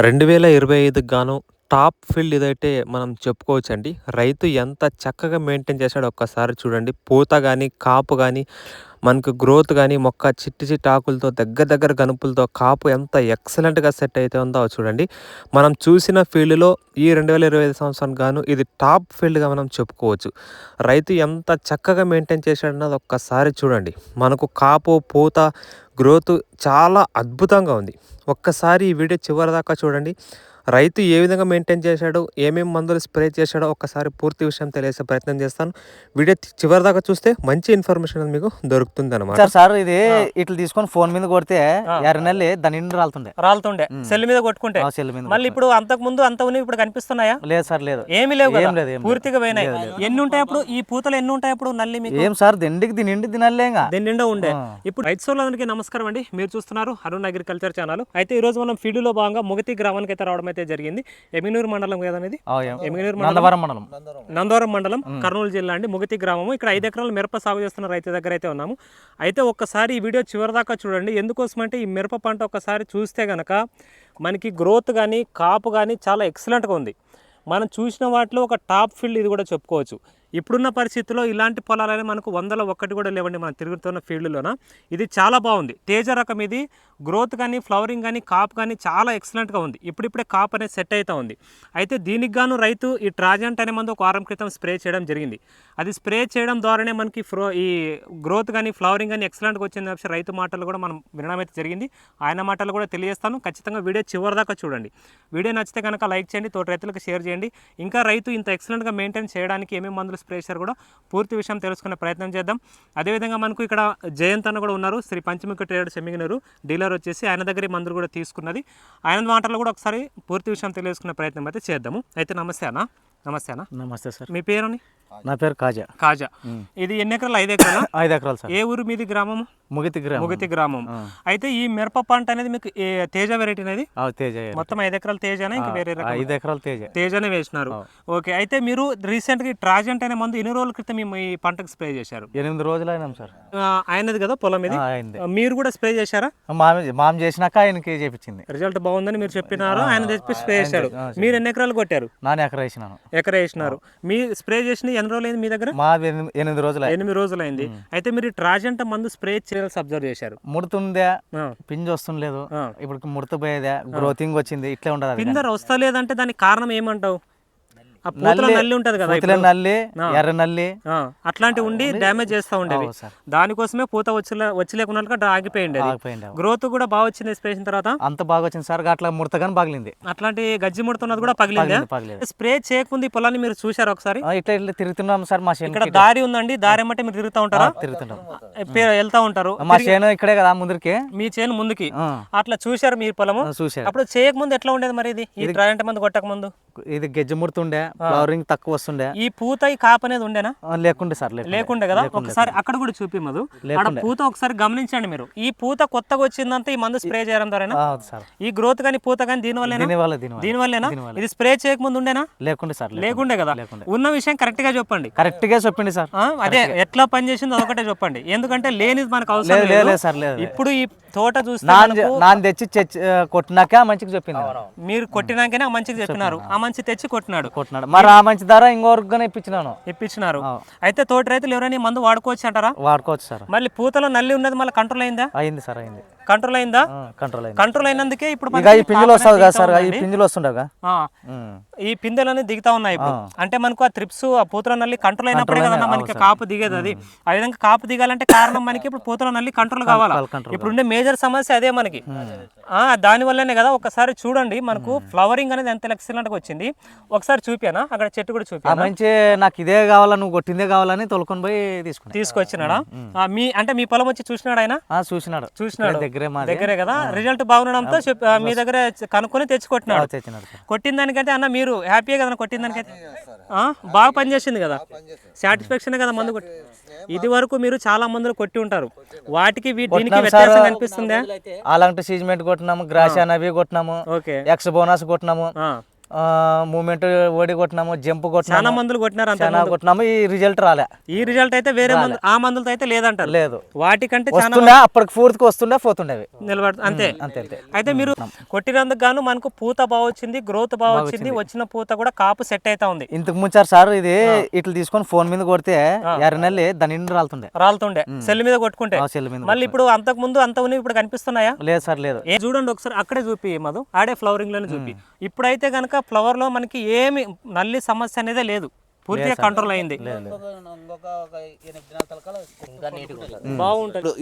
రెండు వేల ఇరవై ఐదుకి గాను టాప్ ఫీల్డ్ ఇదైతే మనం చెప్పుకోవచ్చండి. రైతు ఎంత చక్కగా మెయింటైన్ చేశాడో ఒక్కసారి చూడండి. పూత కానీ కాపు కానీ మనకు గ్రోత్ కానీ మొక్క చిట్టి చిట్టి ఆకులతో దగ్గర దగ్గర గనుపులతో కాపు ఎంత ఎక్సలెంట్‌గా సెట్ అయితే ఉందో చూడండి. మనం చూసిన ఫీల్డ్‌లో ఈ 2025 సంవత్సరానికి గాను ఇది టాప్ ఫీల్డ్‌గా మనం చెప్పుకోవచ్చు. రైతు ఎంత చక్కగా మెయింటైన్ చేశాడన్నది ఒక్కసారి చూడండి. మనకు కాపు, పూత, గ్రోత్ చాలా అద్భుతంగా ఉంది. ఒక్కసారి ఈ వీడియో చివరిదాకా చూడండి. రైతు ఏ విధంగా మెయింటైన్ చేశాడో, ఏమేం మందులు స్ప్రే చేశాడో ఒక్కసారి పూర్తి విషయం తెలియజేసే ప్రయత్నం చేస్తాను. వీడియో చివరిదాకా చూస్తే మంచి ఇన్ఫర్మేషన్ మీకు దొరుకుతుందన్నమాట. సార్ సార్ ఇది ఇట్లా తీసుకొని ఫోన్ మీద కొడితే ఎర్ర నెల్లి దాని నిండు రాలుతుండే. రాలుతుండే. సెల్ మీద కొట్టుకుంటే. ఆ సెల్ మీద మళ్ళీ ఇప్పుడు అంతకు ముందు అంత ఉన్నాయి ఇప్పుడు కనిపిస్తున్నాయా? లేదు సార్ లేదు. ఏమి లేవు. పూర్తిగా పోయినాయి. ఎన్ని ఉంటాయి అప్పుడు? ఈ పూతలు ఎన్ని ఉంటాయి అప్పుడు నల్లి మీకు? ఏం సార్ దిండికి దీని నిండి తినలేంగా దీని నిండా ఉండే ఇప్పుడు రైతు సోదరులందరికీ నమస్కారం అండి. మీరు చూస్తున్నారు అరుణ్ అగ్రికల్చర్ ఛానల్. అయితే ఈ రోజు మనం ఫీల్డ్లో భాగంగా ముగతి గ్రామానికి అయితే రావడం అయితే జరిగింది. ఎమినూరు మండలం కదా అనేది ఎమినూరు మండలం. నందవరం మండలం. నందవరం మండలం కర్నూలు జిల్లా అండి. ముగతి గ్రామము. ఇక్కడ ఐదు ఎకరాలు మిరప సాగు చేస్తున్న రైతు దగ్గర అయితే ఉన్నాము. అయితే ఒక్కసారి ఈ వీడియో చివరిదాకా చూడండి. ఎందుకోసం అంటే ఈ మిరప పంట ఒక్కసారి చూస్తే గనక మనకి గ్రోత్ కానీ కాపు కానీ చాలా ఎక్సలెంట్గా ఉంది. మనం చూసిన వాటిలో ఒక టాప్ ఫీల్డ్ ఇది కూడా చెప్పుకోవచ్చు. ఇప్పుడున్న పరిస్థితుల్లో ఇలాంటి పొలాలనే మనకు వందల ఒక్కటి కూడా లేవండి మనం తిరుగుతున్న ఫీల్డ్లోన. ఇది చాలా బాగుంది. తేజ రకం ఇది. గ్రోత్ కానీ ఫ్లవరింగ్ కానీ కాప్ కానీ చాలా ఎక్సలెంట్గా ఉంది. ఇప్పుడిప్పుడే కాప్ అనేది సెట్ అవుతా ఉంది. అయితే దీనికి గాను రైతు ఈ ట్రాజెంట్ అనే మందు ఒక వారం క్రితం స్ప్రే చేయడం జరిగింది. అది స్ప్రే చేయడం ద్వారానే మనకి ఫ్రో ఈ గ్రోత్ కానీ ఫ్లవరింగ్ కానీ ఎక్సలెంట్గా వచ్చింది కాబట్టి రైతు మాటలు కూడా మనం వినడం అయితే జరిగింది. ఆయన మాటలు కూడా తెలియజేస్తాను. ఖచ్చితంగా వీడియో చివరిదాకా చూడండి. వీడియో నచ్చితే కనుక లైక్ చేయండి తోటి రైతులకు షేర్ చేయండి. ఇంకా రైతు ఇంత ఎక్సలెంట్గా మెయింటైన్ చేయడానికి ఏమేమి మందులు స్ప్రే చేశారు కూడా పూర్తి విషయం తెలుసుకునే ప్రయత్నం చేద్దాం. అదేవిధంగా మనకు ఇక్కడ జయంత్ అన్న కూడా ఉన్నారు. శ్రీ పంచముఖ ట్రేడ్ సెమిగినరు డీలర్ వచ్చేసి ఆయన దగ్గర మందులు కూడా తీసుకున్నది. ఆయన మాటలు కూడా ఒకసారి పూర్తి విషయం తెలుసుకునే ప్రయత్నం అయితే చేద్దాము. అయితే నమస్తే అన్న. నమస్తే అన్న నమస్తే సార్. మీ పేరుని? నా పేరు కాజా. కాజా. ఇది ఎన్ని ఎకరాలు? ఐదు ఎకరాలు? ఐదు ఎకరాలు సార్. ఏ ఊరు మీది గ్రామము? ముగితి గ్రామం. ముగతి గ్రామం. అయితే ఈ మిరప పంట అనేది మీకు తేజ వెరైటీ అనేది? తేజ మొత్తం ఐదు ఎకరాలు తేజనే? ఇంకా వేరే ఐదు ఎకరాలు తేజ. తేజనే వేసినారు. ఓకే అయితే మీరు రీసెంట్గా ట్రాజెంట్ అనే మందు ఎన్ని రోజుల క్రితం మీ ఈ పంటకు స్ప్రే చేశారు? ఎనిమిది రోజులు అయినాం సార్. ఆయనది కదా పొలం ఇది? మీరు కూడా స్ప్రే చేశారా? మామ మామ చేసినాక ఆయనకి చేపించింది. రిజల్ట్ బాగుందని మీరు చెప్పినారు ఆయన తెప్పి స్ప్రే చేశారు. మీరు ఎన్ని ఎకరాలు కొట్టారు? నాన్న ఎకరా వేసినాను. ఎకరా వేసినారు. మీ స్ప్రే చేసిన ఎన్ని రోజులు అయింది మీ దగ్గర? మా ఎనిమిది- రోజులు. ఎనిమిది రోజులు అయింది అయితే మీరు ట్రాజెంట్ మందు స్ప్రే చేయాల్సి అబ్జర్వ్ చేశారు. ముడుతుందే. పింజ వస్తుండలేదు. ఇప్పుడు ముడత పోయేదే గ్రోతింగ్ వచ్చింది ఇట్లే ఉండదు పిందర్ వస్తలేదంటే దానికి కారణం ఏమంటావు? నల్లి ఉంటది కదా నల్లి ఎర్ర నల్లి. ఆ, అట్లాంటివి ఉండి డ్యామేజ్ చేస్తూ ఉండేవి. సార్. దానికోసమే పూత వచ్చలే వచ్చలేకున్నట్లుగా ఆగిపోయింది. గ్రోత్ కూడా బాగా వచ్చింది స్ప్రే చేసిన తర్వాత? అంత బాగా వచ్చింది సార్. అట్లా ముడతగాని పగిలింది. అట్లాంటి గజ్జి ముడుతున్నది కూడా పగిలిందా? స్ప్రే చేయకముందు ఈ పొలాన్ని మీరు చూశారు ఒకసారి? ఇట్లా ఇట్లా తిరుగుతున్నాం సార్ మా ఇక్కడ దారి ఉందండి. దారి ఏమంటే మీరు తిరుగుతూ ఉంటారా? తిరుగుతున్నాం పే- వెళ్తా ఉంటారు. మా చేను ఇక్కడే కదా ముందరికి. మీ చేను ముందుకి. అట్లా చూశారు మీ పొలము? చూసా అప్పుడు చేయకముందు ఎట్లా ఉండేది మరి ఇది? ఈ ట్రాజెంట్ మందు కొట్టక ముందు ఇది గెజ్జ ముడుతుండే. ఫ్లవరింగ్ తక్కువ వస్తుండే. ఈ పూత ఈ కాపు అనేది ఉండేనా? లేకుండే సార్ లేకుండే. కదా? ఒకసారి అక్కడ కూడా చూపిమ్మదు అక్కడ పూత ఒకసారి గమనించండి మీరు. ఈ పూత కొత్తగా వచ్చిందంతా ఈ మందు స్ప్రే చేయడం సార్. ఈ గ్రోత్ కానీ పూత కానీ దీని వల్లేనా దీని వల్ల దీని వల్ల దీని వల్లేనా ఇది స్ప్రే చేయకముందు ఉండేనా? లేకుండే సార్ లేకుండే. కదా. ఉన్న విషయం కరెక్ట్గా చెప్పండి. కరెక్ట్గా చెప్పింది సార్ అదే ఎట్లా పని చేసిందో అదొకటే చెప్పండి. ఎందుకంటే లేనిది మనకు అవసరం లేదు సార్. ఇప్పుడు ఈ తోట చూస్తే తెచ్చి కొట్టినాక మంచిగా చెప్పింది మీరు కొట్టినాకనే మంచిగా చెప్పినారు. ఆ మంచి తెచ్చి కొట్టినాడు. కొట్టినాడు. మరి ఆ మంచి ధర ఇంకొకరిగానే ఇప్పించినాను. ఇప్పించినారు. అయితే తోటి రైతులు ఎవరైనా మందు వాడుకోవచ్చు అంటారా వాడుకోవచ్చు సార్. మళ్ళీ పూతలో నల్లి ఉన్నది మళ్ళీ కంట్రోల్ అయిందా? అయింది సార్ అయింది. కంట్రోల్ అయిందా? కంట్రోల్ అయింది. కంట్రోల్ అయినందుకే ఇప్పుడు ఇక ఈ అనేది కదా సార్ దిగుతా ఈ. పింజులు వస్తుండగా ఈ పిందెలన్నీ దిగుతా ఉన్నాయి ఇప్పుడు. అంటే మనకు ఆ త్రిప్స్ ఆ పూతల నల్లి కంట్రోల్ అయినప్పుడే కదన్నా మనకి కాపు దిగేది అది. ఆ విధంగా కాపు దిగాలంటే కారణం మనకి ఇప్పుడు పూతల నల్లి కంట్రోల్ కావాలా ఇప్పుడు ఉండే మేజర్ సమస్య అదే మనకి. ఆ దాని వల్లనే కదా ఒకసారి చూడండి మనకు ఫ్లవరింగ్ అనేది ఎంత ఎక్సలెంట్గా వచ్చింది. ఒకసారి చూపానా అక్కడ చెట్టు కూడా చూపానా మంచి నాకు ఇదే కావాలా నువ్వు కొట్టిందే కావాలని తొలుకొని పోయి తీసుకున్నా. తీసుకొచ్చినాడా? మీ అంటే మీ పొలం వచ్చి చూసినాడు ఆయన? చూసినాడు. చూసినాడు. దగ్గరే మాది దగ్గరే కదా రిజల్ట్ బాగుండడంతో మీ దగ్గర కనుక్కొని తెచ్చుకొట్టినాడు తెచ్చినాడు సార్ కొట్టిన దానికైతే అన్న మీరు హ్యాపీగా కదా కొట్టిన దానికైతే ఆ? బాగా పనిచేసింది కదా సాటిస్ఫాక్షన్ కదా మందు కొట్టి ఇది వరకు మీరు చాలా మందులు కొట్టి ఉంటారు వాటికి వీ- దీనికి వ్యత్యాసం కనిపిస్తుందా అలాంటి సీజ్మెంట్ కొట్టినాము గ్రాషాన్ అవి కొట్టినాము ఓకే ఎక్స్ బోనస్ కొట్టినాము ఆ. మూమెంట్ ఓడి కొట్టినాము జంప్ చాలా కొట్టినాము మందులు కొట్టినారు అంత చాలా కొట్టినాము ఈ రిజల్ట్ రాలే. ఈ రిజల్ట్ అయితే వేరే మందు ఆ మందులతో అయితే లేదంటారు. లేదు. వాటికంటే చాలా వస్తుండే అప్పటికి పూర్తికి వస్తుండే పోతుండేవి. నిలబడు అంతే. అంతే అంతే. అయితే మీరు కొట్టినందుకు గాను మనకు పూత బాగా వచ్చింది గ్రోత్ బాగా వచ్చింది వచ్చిన పూత కూడా కాపు సెట్ అవుతా ఉంది. ఇంతకు ముంచారు సార్ ఇది ఇట్లా తీసుకొని ఫోన్ మీద కొడితే ఎర్ర నెల్లి దాని నిండు రాలుతుండే. రాలుతుండే. సెల్ మీద కొట్టుకుంటే. సెల్ మీద మళ్ళీ ఇప్పుడు అంతకు ముందు అంత ఉన్నవి ఇప్పుడు కనిపిస్తున్నాయా? లేదు సార్ లేదు. చూడండి ఒకసారి అక్కడే చూపి మధు. ఆడే ఫ్లవరింగ్లోనే చూపి ఇప్పుడైతే కనుక ఫ్లవర్లో మనకి ఏమి నల్లి సమస్య అనేది లేదు. పూర్తిగా కంట్రోల్ అయింది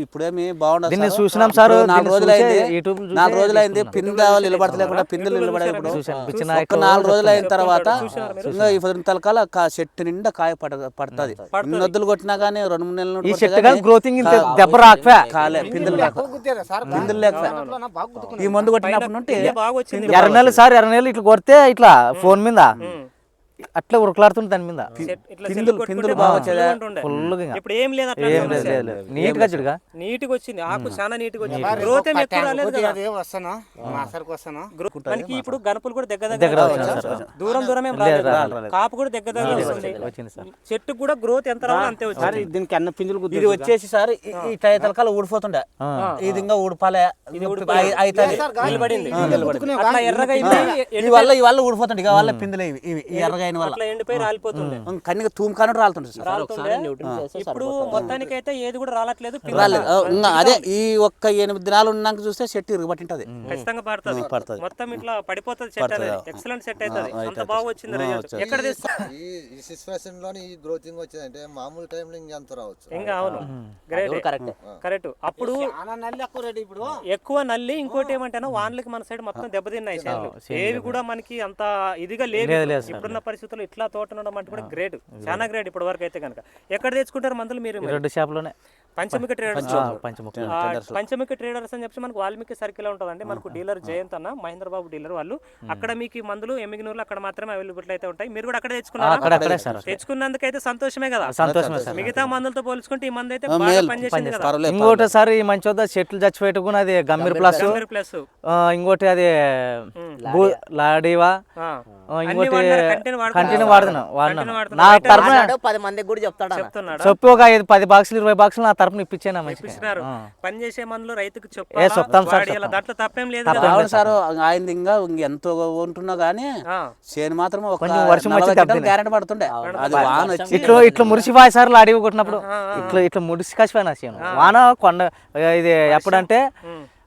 ఇప్పుడేమి బాగుండదు దీన్ని సార్. చూసినాం సార్, నాలుగు దీన్ని రోజులు చూసే అయింది యూట్యూబ్ చూసే నాలుగు రోజులు అయింది పిందె నిలబడతలేకుండా పిందెలు నిలబడే ఇప్పుడు. చూశాను. పిచ్చి ఒక్క నాయకులు నాలుగు రోజులు అయిన తర్వాత ఇంకా ఈ పది తలకాల కా చెట్టు నిండా కాయ పడ పడుతుంది. నొద్దులు కొట్టినా కానీ రెండు మూడు నెలలు ఈ చెట్టు గ్రోతింగ్ ఇంత దెబ్బ రాకపోయా కాలే పిందెలు లేక. పిందెలు లేక. ఈ మందు వచ్చింది. ఎర్ర నెలలు సార్ ఎర్ర నెలలు ఇట్లా కొడితే ఇట్లా ఫోన్ మీద అట్లా ఉరకలాడుతుంది దాని మీద. పిందులు- బాగా ఫుల్గా. ఇప్పుడు ఏం లేదు అట్లా ఏం లేదు నీట్గా చూడుగా. నీట్గా వచ్చింది. ఆకు చాలా నీట్గా వచ్చింది. గ్రోత్ ఏం ఎక్కువ రాలేదు కదా. వస్తాను? మాసరికి వస్తాను? గ్రో- మనకి ఇప్పుడు గణపులు కూడా దగ్గర దగ్గర. దూరం దూరం ఏం రాలేదు. కాపు కూడా దగ్గర దగ్గర వస్తుంది వచ్చింది. సార్ చెట్టు కూడా గ్రోత్ ఎంత రావాలో అంతే వచ్చింది. దీనికి అన్న పిందులు ఇది వచ్చేసి సార్ ఈ- టై తలకాల ఊడిపోతుండే. ఇది ఇంకా ఊడిపాలే. నిలబడింది అట్లా ఎర్రగా ఊడిపోతుండే. ఇక వల్ల పిందులు ఇవి. ఎర్రగా అయిన వల్ల. అట్లా ఎండిపోయి రాలిపోతుంది కన్నిగా తూము కాను రాలుతుండే. సార్ ఇప్పుడు మొత్తానికి అయితే ఏది కూడా రాలట్లేదు రాలేదు. ఇంకా అదే ఈ ఒక్క ఎనిమిది దినాలు ఉన్నాక చూస్తే చెట్టు ఇరగబట్టింటది. ఖచ్చితంగా పడుతుంది. పడుతుంది. మొత్తం ఇట్లా పడిపోతుంది సెట్ అనేది. ఎక్సలెంట్ సెట్ అవుతుంది. అంత బాగా వచ్చింది రిజల్ట్ ఎక్కడ ఈ సిచ్యువేషన్లోని ఈ గ్రోతింగ్ వచ్చిందంటే మామూలు టైంలో ఇంకెంత రావచ్చు. ఇంకా అవును. గ్రేట్ కరెక్ట్ కరెక్ట్ అప్పుడు నల్లి ఎక్కువ రెడీ ఇప్పుడు. ఎక్కువ నల్లి ఇంకోటి ఏమంటేనో వానలకి మన సైడ్ మొత్తం దెబ్బతిన్నాయి ఏవి కూడా మనకి అంత ఇదిగా లేవు ఇప్పుడున్న పరిస్థితుల్లో ఇట్లా తోట ఉండడం అంటే కూడా గ్రేట్. చాలా గ్రేట్ ఇప్పటి వరకు అయితే కనుక ఎక్కడ తెచ్చుకుంటారు మందులు మీరు రెండు షాపులోనే పంచమిక ట్రేడర్స్ పంచముఖి ఆ, పంచమిక ట్రేడర్స్ అని చెప్పి మనకు వాల్మీకి సర్కిల్ ఉంటుందండి. మనకు డీలర్ జయంత్ అన్న మహేంద్ర బాబు డీలర్ వాళ్ళు. అక్కడ మీకు మందులు ఎమ్మిగినూరులో అక్కడ మాత్రమే అవైలబుల్ అయితే ఉంటాయి. మీరు కూడా అక్కడ తెచ్చుకున్నారా? సార్ తెచ్చుకున్నందుకైతే సంతోషమే కదా? సంతోషమే సార్ మిగతా మందులతో పోల్చుకుంటే ఈ మందు అయితే పనిచేసింది కదా. పర్వాలేదు ఇంకోటి సార్ ఈ మంచి వద్ద చెట్లు చచ్చిపెట్టుకుని అది గంభీర్ ప్లస్. ప్లస్. ఇంకోటి అది లాడీవా? కంటిన్యూ వాడుతున్నా వాడినాను నా తరపున పది మందికి కూడా చెప్తాడు. చెప్తున్నాడు. చెప్పి ఒక ఐదు పది బాక్సులు ఇరవై బాక్సులు నా తరపున ఇప్పించాను ఇచ్చినారు పని చేసే మందులు రైతుకు చెప్పాలా. దాంట్లో తప్పేం లేదు కదా. అవును సార్. ఆయన ఇంకా ఎంతో ఉంటున్నా గానీ. చేను మాత్రం ఒక కొంచెం వర్షం వచ్చి. గ్యారెంటీ పడుతుండే. అది వాన వచ్చి ఇట్లా ఇట్లా మురిసిపోయి సార్ అడవి కొట్టినప్పుడు ఇట్లా ఇట్లా మురిసి కసిపోయినా చేను వాన కొండ ఇది ఎప్పుడంటే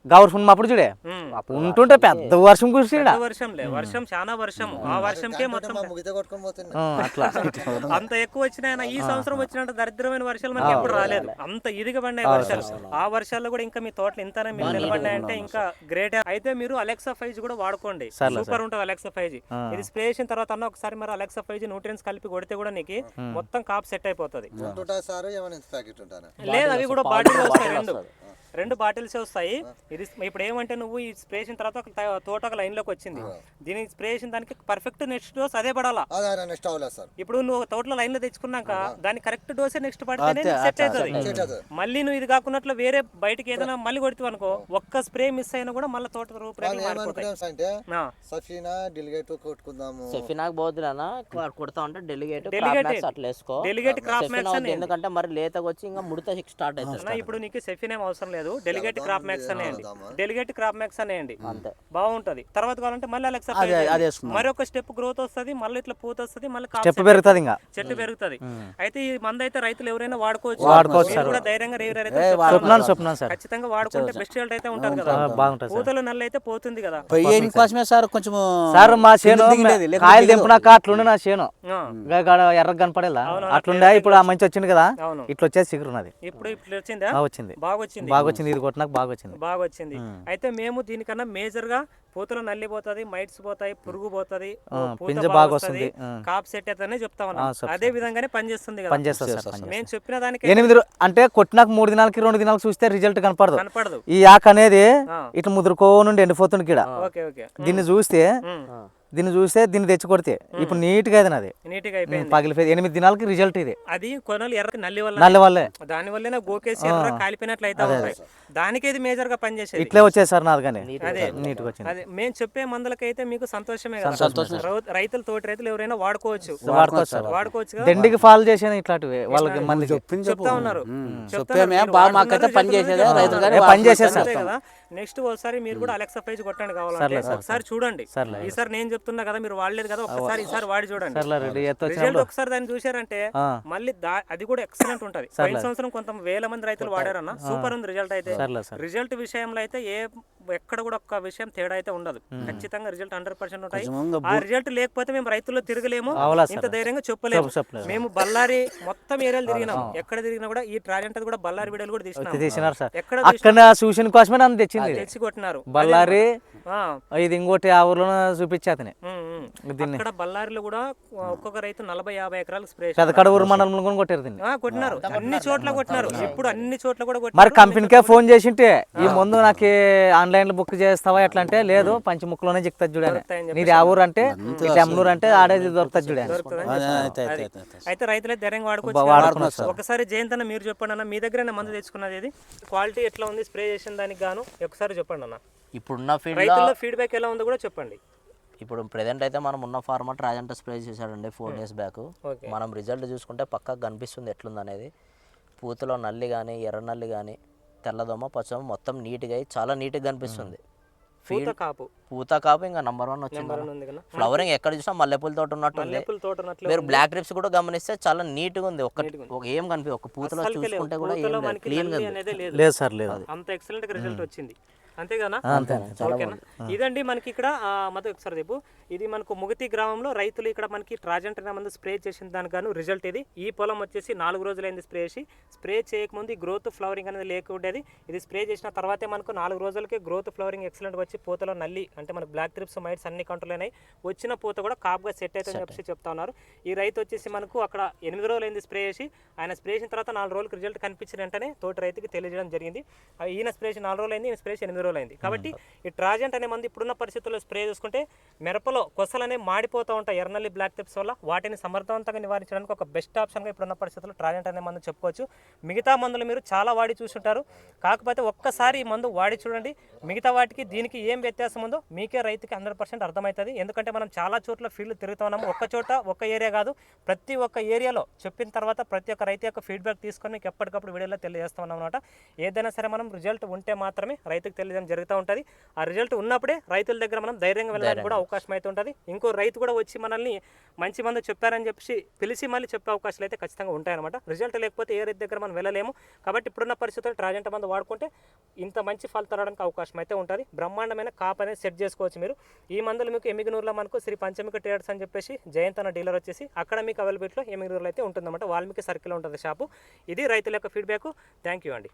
గౌర్ అప్పుడు చూడే? ఉమ్. ఉంటుంటే పెద్ద వర్షం కురిసిడా? వర్షం లే. వర్షం చాలా వర్షం. ఆ వర్షంకే మొత్తం అట్లా. అంత ఎక్కువ వచ్చినాయన ఈ సంవత్సరం వచ్చినంత దరిద్రమైన వర్షాలు మనకి ఎప్పుడు రాలేదు. అంత ఇదిగా పడినాయి వర్షాలు. ఆ వర్షాల్లో కూడా ఇంకా మీ తోటలు ఇంతనే మీరు నిలబడినాయంటే ఇంకా గ్రేట్ అయితే మీరు అలెక్సా ఫైజ్ కూడా వాడుకోండి. సూపర్ ఉంటుంది అలెక్సా ఫైజ్ ఇది స్ప్రే చేసిన తర్వాత అన్న ఒకసారి మరి అలెక్సా ఫైజ్ న్యూట్రియన్స్ కలిపి కొడితే కూడా నీకు మొత్తం కాప్ సెట్ అయిపోతుంది. ఉంటుంటా సార్ ఏమైనా ఇంత ప్యాకెట్ ఉంటాను? లేదు అవి కూడా బాటిల్ వస్తాయి రెండు. రెండు బాటిల్స్ వస్తాయి. ఇది ఇప్పుడు ఏమంటే నువ్వు ఈ స్ప్రే చేసిన తర్వాత తోట ఒక లైన్లోకి వచ్చింది దీనికి స్ప్రే చేసిన దానికి పర్ఫెక్ట్ నెక్స్ట్ డోస్ అదే పడాలా? నెక్స్ట్ అవ్వలేదు సార్. ఇప్పుడు నువ్వు తోటలో లైన్లో తెచ్చుకున్నాక దాని కరెక్ట్ డోసే నెక్స్ట్ పడితేనే సెట్ అవుతుంది. మళ్ళీ నువ్వు ఇది కాకున్నట్లు వేరే బయటకి ఏదైనా మళ్ళీ కొడుతూ అనుకో ఒక్క స్ప్రే మిస్ అయినా కూడా మళ్ళీ తోట అంటే ఆ, సఫీనా డిలిగేట్ కొట్టుకుందాము. సెఫినాక్ పోతున్నా కొడతా ఉంటే డెలిగేట్ Delegate. అట్లా వేసుకో. Max వద్దు, అనేది. ఎందుకంటే మరి లేతకు వచ్చి ఇంకా ముడత స్టార్ట్ అవుతుంది. ఇప్పుడు నీకు సెఫిన్ ఏం అవసరం లేదు. డెలిగేట్ క్రాప్ మ్యాక్స్ అనేయండి. డెలిగేట్ క్రాప్ మ్యాక్స్ అనేయండి. అంతే. బాగుంటది. తర్వాత కావాలంటే మళ్ళీ అలెక్సా అదే అదే వేసుకున్నాం మరొక స్టెప్ గ్రోత్ వస్తది మళ్ళీ ఇట్లా పూత వస్తది మళ్ళీ కాపు స్టెప్ పెరుగుతుంది ఇంకా. చెట్టు పెరుగుతది. అయితే ఈ మందు అయితే రైతులు ఎవరైనా వాడుకోవచ్చు. వాడుకోవచ్చు కూడా ధైర్యంగా ఖచ్చితంగా వాడుకుంటే బెస్ట్ రిజల్ట్ అయితే ఉంటది కదా. బాగుంటుంది పూతలు నల్ల అయితే పోతుంది కదా. కోసమే సార్? కొంచెం సార్ మా చేను కాయలు. దింపినాక అట్లుండే నా చేను. ఎర్ర కనపడేలా? అట్లుండే ఇప్పుడు ఆ మంచి వచ్చింది కదా? అవును. ఇట్లా వచ్చేసి సిగురున్నది ఇప్పుడు ఇప్పుడు వచ్చిందా ఆ, వచ్చింది. బాగా వచ్చింది బాగా వచ్చింది ఇది కొట్టినాక బాగా వచ్చింది బాగా వచ్చింది. అయితే మేము దీనికన్నా మేజర్గా పూతలు నల్లి పోతుంది మైట్స్ పోతాయి పురుగు పోతుంది పూత పింజ బాగా వస్తుంది. కాప్ సెట్ అవుతుందని చెప్తా ఉన్నాం. అదే విధంగానే పనిచేస్తుంది. మేము చెప్పిన దానికి ఎనిమిది అంటే కొట్టినాక మూడు దినాలకి రెండు దినాలకు చూస్తే రిజల్ట్ కనపడదు. కనపడదు. ఈ ఆకు అనేది. ఇట్లా ముదురుకోనుండి ఎండిపోతుంది గిడ ఓకే ఓకే. దీన్ని చూస్తే. దీన్ని చూస్తే దీన్ని తెచ్చి కొడితే ఇప్పుడు నీట్గా అది నాది. నీట్గా అయిపోయింది. పగిలిపోయింది ఎనిమిది దినాలకి రిజల్ట్ ఇది. అది కొనలు ఎర్ర నల్లి వల్ల. నల్ల వల్లే. దాని వల్లనే గోకేసి ఎర్ర కాలిపోయినట్లు అయితే దానికి ఇది మేజర్గా పనిచేసేది? ఇట్లే వచ్చేది సార్ నాది కానీ. అదే నీట్గా వచ్చింది. అదే మేము చెప్పే మందులకైతే మీకు సంతోషమే కదా. రౌ- రైతులు తోటి రైతులు ఎవరైనా వాడుకోవచ్చు. వాడుకోవచ్చు. వాడుకోవచ్చు. దండికి ఫాల్ చేసాను ఇట్లాంటివి వాళ్ళకి చెప్పు. చెప్తా ఉన్నారు. పని చేసేదే కదా. నెక్స్ట్ ఒకసారి మీరు కూడా అలెక్సా ప్రైజ్ కొట్టండి కావాలంటే. ఒకసారి చూడండి. ఈసారి నేను చెప్తున్నా కదా మీరు వాడలేదు కదా ఒకసారి ఈసారి వాడి చూడండి. రిజల్ట్ ఒకసారి దాన్ని చూశారంటే ఆ. మళ్ళీ అది కూడా ఎక్సలెంట్ ఉంటది. పోయిన సంవత్సరం కొంత వేల మంది రైతులు వాడారన్న. సూపర్ ఉంది రిజల్ట్ అయితే. రిజల్ట్ విషయంలో అయితే ఏ ఎక్కడ కూడా ఒక్క విషయం తేడా అయితే ఉండదు. ఖచ్చితంగా రిజల్ట్ హండ్రెడ్ పర్సెంట్ ఉంటాయి. ఆ రిజల్ట్ లేకపోతే మేము రైతుల్లో తిరగలేము. ఇంత. ధైర్యంగా చెప్పలేము. మేము బల్లారి మొత్తం ఏరియాలు తిరిగినాం. ఎక్కడ తిరిగినా కూడా ఈ ట్రాజెంట్ కూడా బల్లారి వీడియోలు కూడా తీసినాం. ఎక్కడ అక్కడ సూషన్ కోసమే తెచ్చింది. తెచ్చి కొట్టినారు. బళ్ళారి ఆ, ఇది ఇంకోటి ఆ ఊర్లో చూపించి అక్కడ బల్లారిలో కూడా ఒక్కొక్క రైతు నలభై యాభై ఎకరాలకు స్ప్రే పెద్ద కడవూరు మండలంలో కూడా కొట్టారు దీన్ని. ఆ, కొట్టినారు. అన్ని చోట్ల కొట్టినారు. ఇప్పుడు అన్ని చోట్ల కూడా మరి కంపెనీకే ఫోన్ చేసింటే ఈ ముందు నాకు ఆన్లైన్లో బుక్ చేస్తావా ఎట్లా అంటే లేదు పంచముక్కలోనే చిక్కుతుంది చూడని దొరుకుతాయని నీది ఆ ఊరు అంటే ఎమ్నూరు అంటే ఆడేది దొరుకుతుంది చెప్తున్నారు. అయితే, రైతులే ధైర్యంగా వాడుకున్నారు వాడుకోవచ్చు సార్. ఒకసారి జయంత్ అన్న మీరు చెప్పండి అన్న మీ దగ్గర మందు తెచ్చుకున్నది ఇది క్వాలిటీ ఎట్లా ఉంది స్ప్రే చేసిన దానికి గాను? ఒకసారి చెప్పండి అన్న. ఇప్పుడున్న ఫీల్డ్ రైతుల్లో ఫీడ్బ్యాక్ ఎలా ఉందో కూడా చెప్పండి. ఇప్పుడు ప్రెసెంట్ అయితే మనం ఉన్న ఫార్మట్ రాజంట స్ప్రే చేశాడండి ఫోర్ డేస్ బ్యాక్. మనం రిజల్ట్ చూసుకుంటే పక్కా కనిపిస్తుంది ఎట్లుంది అనేది పూతలో నల్లి కానీ ఎర్ర నల్లి కానీ తెల్లదోమ పచ్చదోమ మొత్తం నీట్గా అయి చాలా నీట్గా కనిపిస్తుంది. పూత కాపు. పూత కాపు ఇంకా నంబర్ వన్ వచ్చింది నెంబర్ ఉంది కదా. ఫ్లవరింగ్ ఎక్కడ చూసినా మల్లెపూల తోట ఉన్నట్లు మీరు బ్లాక్ ట్రిప్స్ కూడా గమనిస్తే చాలా నీట్గా ఉంది. ఒక్క ఒక ఏం కనిపి ఒక పూతలో. చూసుకుంటే కూడా క్లీన్గా లేదు. లేదు సార్ లేదు. అంత ఎక్సలెంట్గా రిజల్ట్ వచ్చింది. అంతే కదా? ఓకేనా? ఇదండి మనకి ఇక్కడ మధు ఒకసారి రేపు ఇది మనకు ముగతి గ్రామంలో రైతులు ఇక్కడ మనకి ట్రాజెంట్ మందు స్ప్రే చేసిన దానికి గాను రిజల్ట్ ఇది. ఈ పొలం వచ్చేసి నాలుగు రోజులైంది స్ప్రే చేసి. స్ప్రే చేయకముందు గ్రోత్ ఫ్లవరింగ్ అనేది లేకుండేది. ఇది స్ప్రే చేసిన తర్వాతే మనకు నాలుగు రోజులకే గ్రోత్ ఫ్లవరింగ్ ఎక్సలెంట్ వచ్చి పూతలో నల్లి అంటే మనకు బ్లాక్ ట్రిప్స్ మైట్స్ అన్ని కంట్రోల్ అయినాయి. వచ్చిన పూత కూడా కాపుగా సెట్ అవుతుందని చెప్పి చెప్తా ఉన్నారు. ఈ రైతు వచ్చేసి మనకు అక్కడ ఎనిమిది రోజులు అయింది స్ప్రే చేసి. ఆయన స్ప్రే చేసిన తర్వాత నాలుగు రోజులకు రిజల్ట్ కనిపించిన వెంటనే తోటి రైతుకి తెలియజేయడం జరిగింది. ఈయన స్ప్రే చేసి నాలుగు రోజులు అయింది ఈయన స్ప్రే చేసి ఎనిమిది రోజులు అయింది కాబట్టి ఈ ట్రాజెంట్ అనే మంది ఇప్పుడున్న పరిస్థితుల్లో స్ప్రే చేసుకుంటే మిరపలో కొసలు అనేవి మాడిపోతూ ఉంటాయి ఎర్నల్లి బ్లాక్ టిప్స్ వల్ల. వాటిని సమర్థవంతంగా నివారించడానికి ఒక బెస్ట్ ఆప్షన్గా ఇప్పుడున్న పరిస్థితుల్లో ట్రాజెంట్ అనే మందు చెప్పుకోవచ్చు. మిగతా మందులు మీరు చాలా వాడి చూసుంటారు. కాకపోతే ఒక్కసారి ఈ మందు వాడి చూడండి. మిగతా వాటికి దీనికి ఏం వ్యత్యాసం ఉందో మీకే రైతుకి హండ్రెడ్ పర్సెంట్ అర్థమవుతుంది. ఎందుకంటే మనం చాలా చోట్ల ఫీల్డ్ తిరుగుతూ ఉన్నాము. ఒక్క చోట ఒక్క ఏరియా కాదు. ప్రతి ఒక్క ఏరియాలో చెప్పిన తర్వాత ప్రతి ఒక్క రైతు యొక్క ఫీడ్బ్యాక్ తీసుకొని మీకు ఎప్పటికప్పుడు వీడియోలో తెలియజేస్తూ అనమాట ఏదైనా సరే మనం రిజల్ట్ ఉంటే మాత్రమే రైతుకు తెలియజేయడం జరుగుతూ ఉంటుంది. ఆ రిజల్ట్ ఉన్నప్పుడే రైతుల దగ్గర మనం ధైర్యంగా వెళ్ళడానికి కూడా అవకాశం అయితే ఉంటుంది. ఇంకో రైతు కూడా వచ్చి మనల్ని మంచి మంది చెప్పారని చెప్పి పిలిచి మళ్ళీ చెప్పే అవకాశాలు అయితే ఖచ్చితంగా ఉంటాయన్నమాట. రిజల్ట్ లేకపోతే ఏ రైతు దగ్గర మనం వెళ్ళలేము. కాబట్టి ఇప్పుడున్న పరిస్థితుల్లో ట్రాజెంట్ మందు వాడుకుంటే ఇంత మంచి ఫలితాలు రావడానికి అవకాశం అయితే ఉంటుంది. బ్రహ్మాండమైన కాప్ అనేది సెట్ చేసుకోవచ్చు మీరు. ఈ మందులు మీకు ఎమిగనూరులో మనకు శ్రీ పంచమిక ట్రేడర్స్ అని చెప్పేసి జయంత్ అన్న డీలర్ వచ్చేసి అక్కడ మీకు అవైలబిలిటీలో ఎమిగనూరులో అయితే ఉంటుందన్నమాట. వాల్మీకి సర్కిల్ ఉంటుంది షాపు. ఇది రైతుల యొక్క ఫీడ్బ్యాక్. థ్యాంక్ యూ అండి